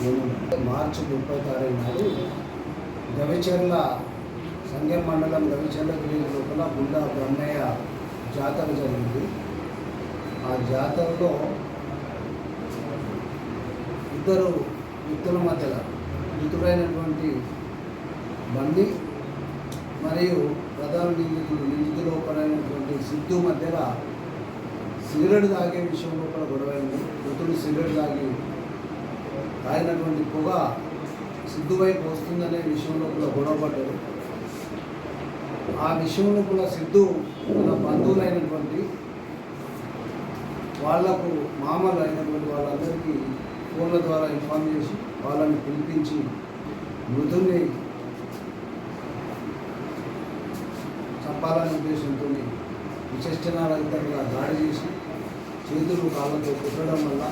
మార్చి ముప్పై తారీఖు నాడు గవిచర్ల సంఘం మండలం గవిచర్ల విలేజ్ లోపల గుండా బ్రహ్మయ్య జాతర జరిగింది. ఆ జాతరలో ఇద్దరు వ్యక్తుల మధ్యలో మృతుడైనటువంటి బండి మరియు ప్రధాన నిందితులు నిందితులు ఒకరైనటువంటి సిద్ధు మధ్యలో సిగరెట్ తాగే విషయం లోపల గొడవైంది. మృతుడు సిగరెట్ తాగి తాగినటువంటి పొగ సిద్ధు వైపు వస్తుందనే విషయంలో కూడా గొడవపడ్డారు. ఆ విషయంలో కూడా సిద్ధు మన బంధువులైనటువంటి వాళ్ళకు మామలు అయినటువంటి వాళ్ళందరికీ ఫోన్ల ద్వారా ఇన్ఫార్మ్ చేసి వాళ్ళని పిలిపించి మృతుల్ని చంపాలనే ఉద్దేశంతో విచక్షణారహితంగా దాడి చేసి చేతులు కాళ్ళతో కుట్టడం వల్ల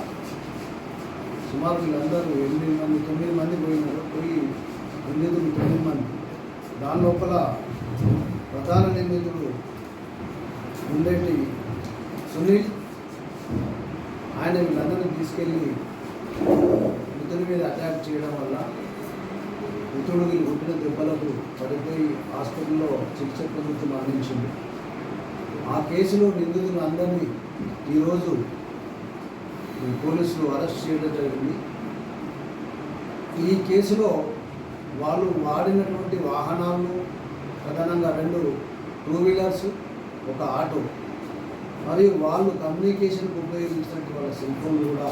సుమారు వీళ్ళందరూ ఎనిమిది మంది తొమ్మిది మంది పోయినారు. పోయి నిందితులు తొమ్మిది మంది. దాని లోపల ప్రధాన నిందితుడు ఉండేటి సునీల్ ఆయన వీళ్ళందరినీ తీసుకెళ్ళి మృతుడి మీద అటాక్ చేయడం వల్ల మృతుడికి కొట్టిన దెబ్బలకు పడిపోయి హాస్పిటల్లో చికిత్స పొందుతూ మరణించింది ఆ కేసులో నిందితులు అందరినీ ఈరోజు పోలీసులు అరెస్ట్ చేయడం జరిగింది. ఈ కేసులో వాళ్ళు వాడినటువంటి వాహనాలను ప్రధానంగా రెండు టూ వీలర్స్ ఒక ఆటో. మరియు వాళ్ళు కమ్యూనికేషన్కి ఉపయోగించినటువంటి వాళ్ళ సెల్ ఫోన్లు కూడా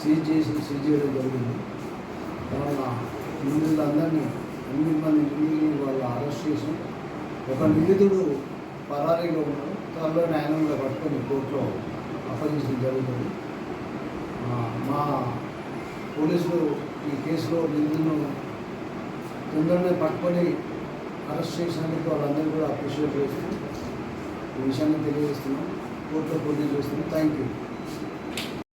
సీజ్ చేసి సీజ్ చేయడం జరిగింది. కావున నిందితులందరినీ ఎనిమిది మంది నిందితులను వాళ్ళు అరెస్ట్ చేసి ఒక నిందితుడు పరారీలో ఉన్నాడు. త్వరలో న్యాయంగా పట్టుకొని కోర్టులో అప్పగించడం జరుగుతుంది. మా పోలీసులు ఈ కేసులో నిందును తొందరనే పట్టుకొని అరెస్ట్ చేసినందుకు వాళ్ళందరూ కూడా అప్రిషియేట్ చేస్తూ ఈ విషయాన్ని తెలియజేస్తున్నాం. కోర్టులో పోటీ చేస్తున్నాం. Thank you